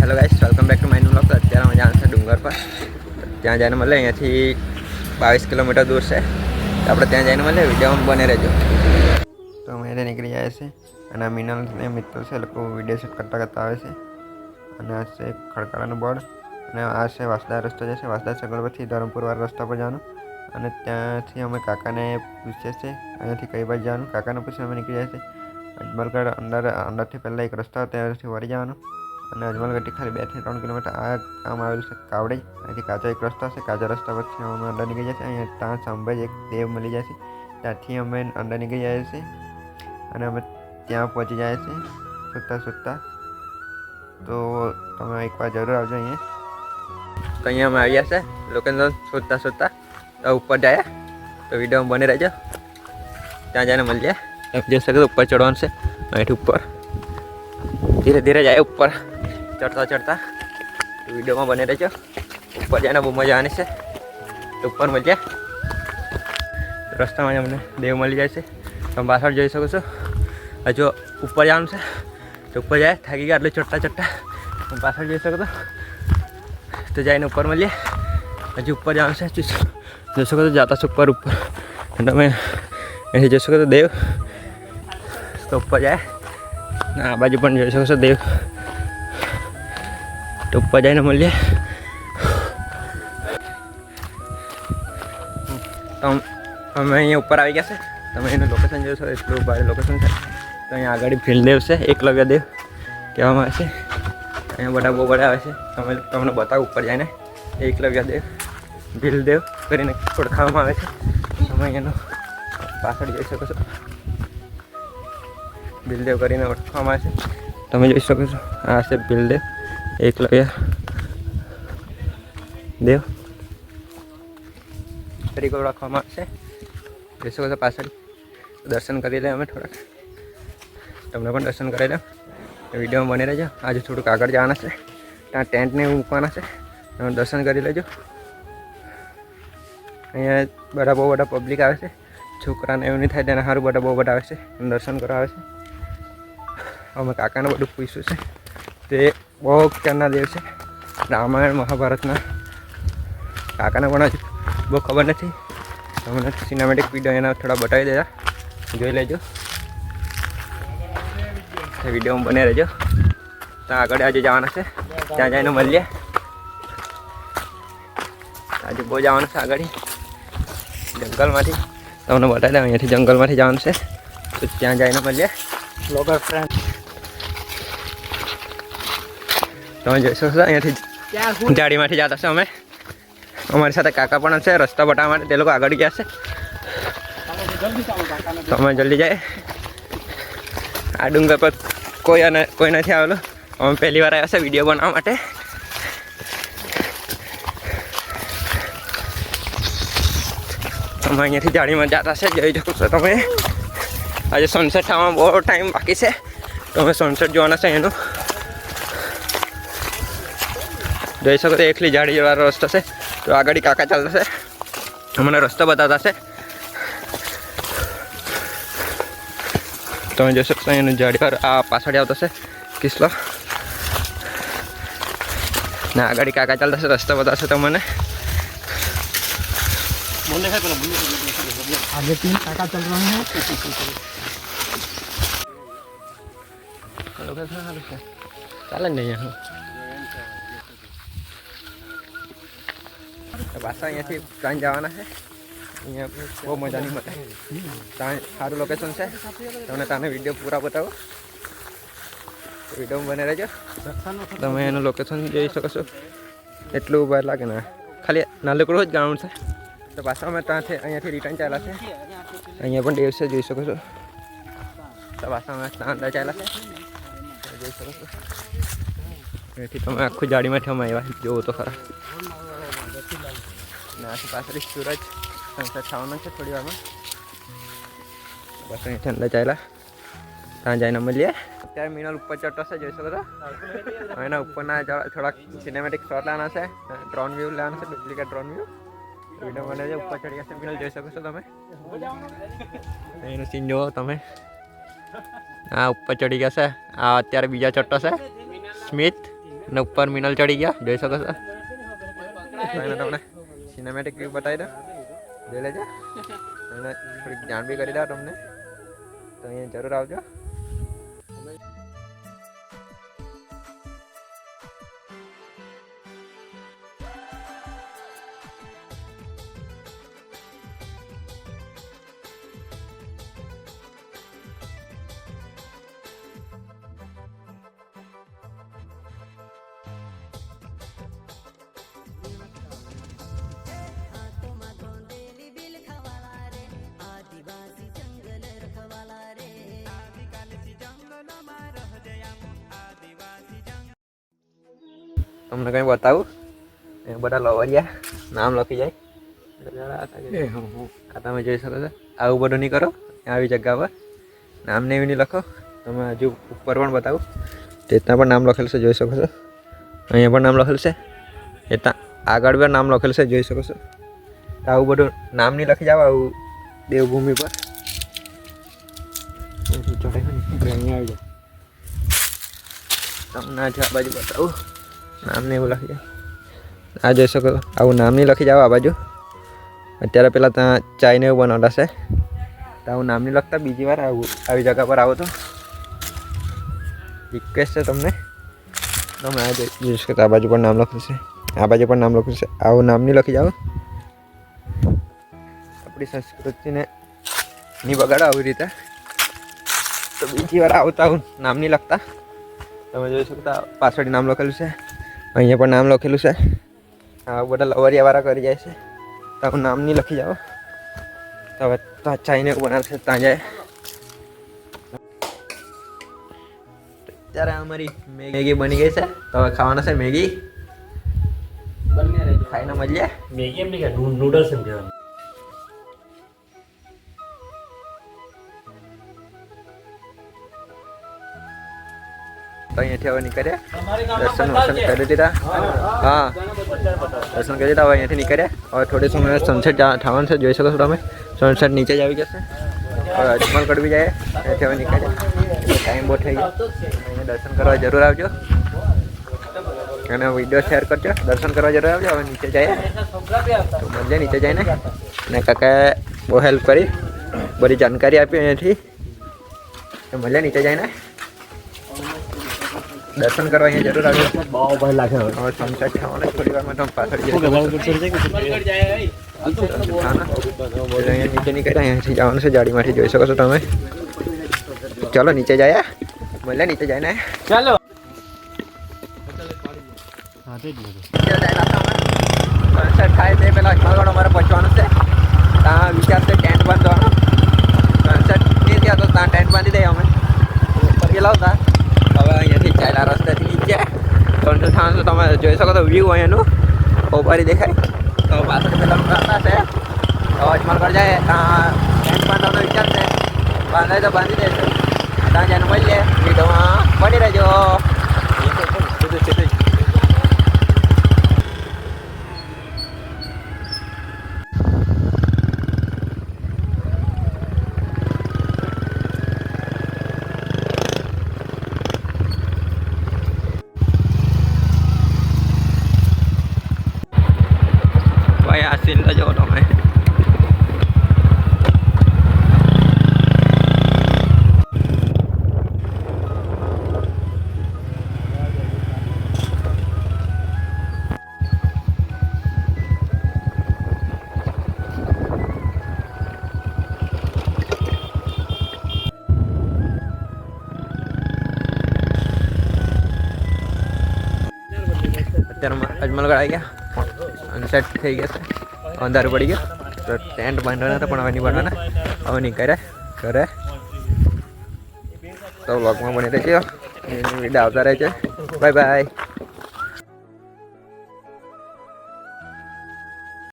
Hello guys welcome back to my blog અત્યારે અમે જાણ છે ડુંગર પર. ત્યાં જઈને મળે અહીંયાથી બાવીસ કિલોમીટર દૂર છે. તો આપણે ત્યાં જઈને મળીએ. વિડીયોમાં બને રહેજો. તો અમે એને નીકળી જાય છે અને મિનલ ને મિત્રો છે લોકો વીડિયો શૂટ કરતા કરતા આવે છે. અને આ છે ખડકાળાનું બોર્ડ. અને આ છે વાસદા રસ્તો જશે વાસદા સગળ પરથી ધરમપુર વાળા રસ્તા પર જવાનું. અને ત્યાંથી અમે કાકાને પૂછીએ છીએ. અહીંયાથી કઈ બાજુ જવાનું? કાકાને પૂછીને અમે નીકળી જાય છે અજમલગઢ અંદર, અંદરથી પહેલાં એક રસ્તો, ત્યાંથી વળી જવાનું. અને અજમલગઢથી ખાલી બેથી ત્રણ કિલોમીટર આ ગામ આવેલું છે કાવડે અહીંથી કાચો એક રસ્તો છે કાચા રસ્તા પરથી અમે અંદર નીકળી જાય છે અહીંયા ત્યાં સાંભળે, એક દેવ મળી જાય છે. ત્યાંથી અમે અંદર નીકળી જાય છે અને અમે ત્યાં પહોંચી જાય છે સુતા સુતા. તો તમે એકવાર જરૂર આવજો અહીંયા. તો અહીંયા અમે આવ્યા છે, લોકેશન શોધતા શોધતા ઉપર જાય, તો વીડિયો બની રહેજો. ત્યાં જઈને મળી જાય જઈ શકે ઉપર ચડવાનું છે, અહીંથી ઉપર. ધીરે ધીરે જાય ઉપર. ચડતા ચડતા વિડીયોમાં બની રહેજો. ઉપર જઈને બહુ મજા આવવાની છે. તો ઉપર મજા રસ્તામાં અમને દેવ મળી જાય છે. તમે પાછળ જોઈ શકો છો. હજુ ઉપર જવાનું છે. તો ઉપર જાય, થાકી ગયા એટલે ચડતા ચડતા. તમે પાછળ જોઈ શકો છો. તો જઈને ઉપર મળીએ. હજુ ઉપર જવાનું છે. જોઈ શકો તો જાતા છો ઉપર ઉપર. તમે અહીંથી જોઈ શકો છો દેવ. તો ઉપર જાય. આ બાજુ પણ જોઈ શકો છો દેવ. તો ઉપર જઈને મળીએ. અમે અહીંયા ઉપર આવી ગયા છે. તમે એનું લોકેશન જોશો, એટલું ભારે લોકેશન છે. તો અહીંયા આગળ ભીલદેવ છે એકલવ્ય દેવ કહેવામાં આવે છે. અહીંયા બધા બહુ બધા આવે છે. તમે તમને બતાવો ઉપર જઈને. એકલવ્ય દેવ, ભીલદેવ કરીને ઓળખાવવામાં આવે છે. તમે અહીંયાનો પાછળ જોઈ શકો છો. ભીલદેવ કરીને ઓળખવામાં આવે છે. તમે જોઈ શકો છો. આ છે બિલદેવ એકલવ્ય દેવ ફરી ઓળખવામાં આવશે. જોઈ શકો પાછળ. દર્શન કરી લે અમે થોડાક. તમને પણ દર્શન કરી લો. વિડીયોમાં બની રહેજો. આજે થોડુંક આગળ જવાના છે. ત્યાં ટેન્ટને એવું મૂકવાના છે. તમે દર્શન કરી લેજો. અહીંયા બધા બહુ બધા પબ્લિક આવે છે. છોકરાને એવું નહીં થાય, તેના સારું બધા બહુ બધા આવે છે. એમ દર્શન કરવા આવે છે. અમે કાકાને બધું પૂછ્યું છે. તે બહુ ખતરનાક દેવ છે. રામાયણ, મહાભારતના કાકાને પણ બહુ ખબર નથી. તમને સિનેમેટિક વીડિયો એના થોડા બતાવી દેજા જોઈ લેજો. વિડીયોમાં બને રહેજો. ત્યાં આગળ આજે જવાના છે. ત્યાં જઈને મળીએ. આજે બહુ જવાનું છે આગળ. જંગલમાંથી. તમને બતાવી દઉં, અહીંયાથી જંગલમાંથી જવાનું છે. તો ત્યાં જઈને મળીએ. બ્લોગર ફ્રેન્ડ તમે જોઈ શકો છો અહીંયાથી જાડીમાંથી જતા છે અમે. અમારી સાથે કાકા પણ છે, રસ્તા બતાવવા માટે તે લોકો આગળ ગયા છે. તો અમે જલ્દી જાય આ ડુંગર પર કોઈ અને કોઈ નથી આવેલું. અમે પહેલી વાર આવ્યા છે વીડિયો બનાવવા માટે. અમે અહીંયાથી જાળીમાં જતા છે, જઈ શકો છો તમે. આજે સનસેટ થવામાં બહુ ટાઈમ બાકી છે. તો અમે સનસેટ જોવાના છે એનું જોઈ શકો છો એકલી જાડી વાળો રસ્તો છે તો આગળ કાકા ચાલતા છે અમને રસ્તો બતાવતા છે તમે જોઈ શકશો એનું જાડીવાર આ પાછળ આવતો છે કિસ્લો ના આગળ કાકા ચાલતા છે રસ્તો બતાવશે તમને बोल देखा पहले बोल आगे तीन काका चल रहे हैं ચાલે ને અહીંયા પાછા અહીંયાથી ત્રણ જવાના છે. અહીંયા બહુ મજાની મળે ત્યાં સારું લોકેશન છે. તમને તને વીડિયો પૂરા બતાવો. વીડિયો બને રહેજો. તમે એનું લોકેશન જોઈ શકો છો. એટલું વાર લાગે ને. ખાલી નાનકડું જ ગ્રાઉન્ડ છે. તો પાછા અમે ત્યાંથી અહીંયાથી રિટર્ન ચાલ્યા છે. અહીંયા પણ ડેવ છે, જોઈ શકો છો. તો પાછા અમે ત્યાં અંદર ચાલ્યા છે. જોઈ શકો છો. અહીંથી તમે આખું જાડીમાંથી અમે આવ્યા. જોવો તો ખરા. ને આથી પાછળ સૂરજ સનસેટ થવાનો છે થોડી વારમાં. બસ અહીં ઠંડા ચાલ્યા ત્યાં જઈને મળીએ. અત્યારે મિનલ ઉપર ચડતો છે જોઈ શકો હવે એના ઉપરના થોડાક સિનેમેટિક શોટ લેવાના છે. ડ્રોન વ્યૂ લેવાના છે ડુપ્લિકેટ ડ્રોન વ્યૂ વીડિયો બને છે, ઉપર ચડી ગયા મિનલ, જોઈ શકો છો તમે? એનું સીન જુઓ તમે. આ ઉપર ચડી ગયા છે આ અત્યારે બીજા ચડતો છે. સ્મિથ અને ઉપર મિનલ ચડી ગયા. જોઈ શકો છો? તમને સિનેમેટિક વ્યૂ બતાવી દે. જોઈ લેજો. અને થોડીક જાણ બી કરી દો તમને. તો અહીંયા જરૂર આવજો. તમને કંઈ બતાવું? એ બધા લવરિયા નામ લખી જાય. આ તમે જોઈ શકો છો. આવું બધું નહીં કરો આવી જગ્યા પર. નામ ને એવી નહીં લખો. તમે હજુ ઉપર પણ બતાવું. ત્યાં પણ નામ લખેલું છે જોઈ શકો છો. અહીંયા પણ નામ લખેલું છે. એ ત્યાં આગળ પણ નામ લખેલું છે જોઈ શકો છો. આવું બધું નામ નહીં લખી જાવ આવું દેવભૂમિ પર. તમને આજે આ બાજુ બતાવું. નામ ને એવું લખી જાય આ જોઈ શકો આવું નામ નહીં લખી જાવ આ બાજુ. અત્યારે પેલા ત્યાં ચાઈને એવું બનાવતા છે તો આવું નામ નહીં લખતા. બીજી વાર આવું, આવી જગ્યા પર આવો તો. રિક્વેસ્ટ છે તમને. તમે આ જોઈ શકો. આ બાજુ પણ નામ લખ્યું છે. આ બાજુ પણ નામ લખ્યું છે. આવું નામ નહીં લખી જાઓ આપણી સંસ્કૃતિને નહીં બગાડો આવી રીતે. તો બીજી વાર આવતા આવું નામ નહીં લખતા. તમે જોઈ શકતા પાછળ નામ લખેલું છે. અહીંયા પણ નામ લખેલું છે. આ બધા લવરિયાવાળા કરી જાય છે. તો નામ નહીં લખી જાઓ. તો હવે તો ચાઈને બનાવશે ત્યાં જાય. ત્યારે અમારી મેગી બની ગઈ છે. તો હવે ખાવાના છે મેગી. ખાઈને મળીએ મેગી એમ નહીં કે નૂડલ્સ એમ કહેવાનું. તો અહીંયાથી હવે નીકળ્યા. દર્શન વર્શન કરી દીધા હા. દર્શન કરી દીધા હવે અહીંયાથી નીકળ્યા. હવે થોડી સમય સનસેટ થવાનું છે જોઈ શકો છો તમે. સનસેટ નીચે જ આવી જશે. હવે અજમલ કડવી જાય. અહીંયાથી હવે નીકળ્યા. ટાઈમ બહુ થઈ ગયો. અહીંયા દર્શન કરવા જરૂર આવજો. અને વીડિયો શેર કરજો. દર્શન કરવા જરૂર આવજો. હવે નીચે જઈએ. તો મળીએ નીચે જઈને. અને કાકાએ બહુ હેલ્પ કરી. બધી જાણકારી આપી અહીંયાથી. મજા નીચે જઈને. દર્શન કરવા અહીંયા જરૂર આવ્યો. બહુ ભય લાગે હવે. સનસેટ થવાના થોડી વારમાં તમે પાછળ અહીંયા નીચે નીકળ્યા અહીંયાથી જવાનું છે જાડીમાંથી જોઈ શકો છો તમે. ચાલો નીચે જાય મળે નીચે જાય ને. ચાલો. સનસેટ થાય તે પહેલાં અજમાગઢ અમારે પહોંચવાનું છે ત્યાં વિચાર છે ટેન્ટ બાંધવાનો સનસેટ નહીં ત્યાં તો ત્યાં ટેન્ટ બાંધી દઈએ અમે ઉપર ગયેલા હતા હવે અહીંયાથી ચાલ્યા રસ્તેથી નીચે સનસેટ થવાનું છે તમે જોઈ શકો છો વ્યૂ ઓપારી દેખાય. તો પાછળ પેલા કરતા છે. તો અજમાગઢ જાય ત્યાં ટેન્ટ બાંધવાનો વિચાર છે. બાંધાય તો બાંધી દેશે ત્યાં જઈને મળીએ વિડીયોમાં મળી રહેજો. અજમલગઢ આવી ગયા. અનસેટ થઈ ગયા છે. અંધારું પડી ગયું. તો ટેન્ટ બાંધવાના હતા, પણ હવે નહીં બાંધવાના. હવે નહીં કરે ઘરે. તો બ્લોગમાં બની રહેજો. વીડિયો આવતા રહે છે બાય બાય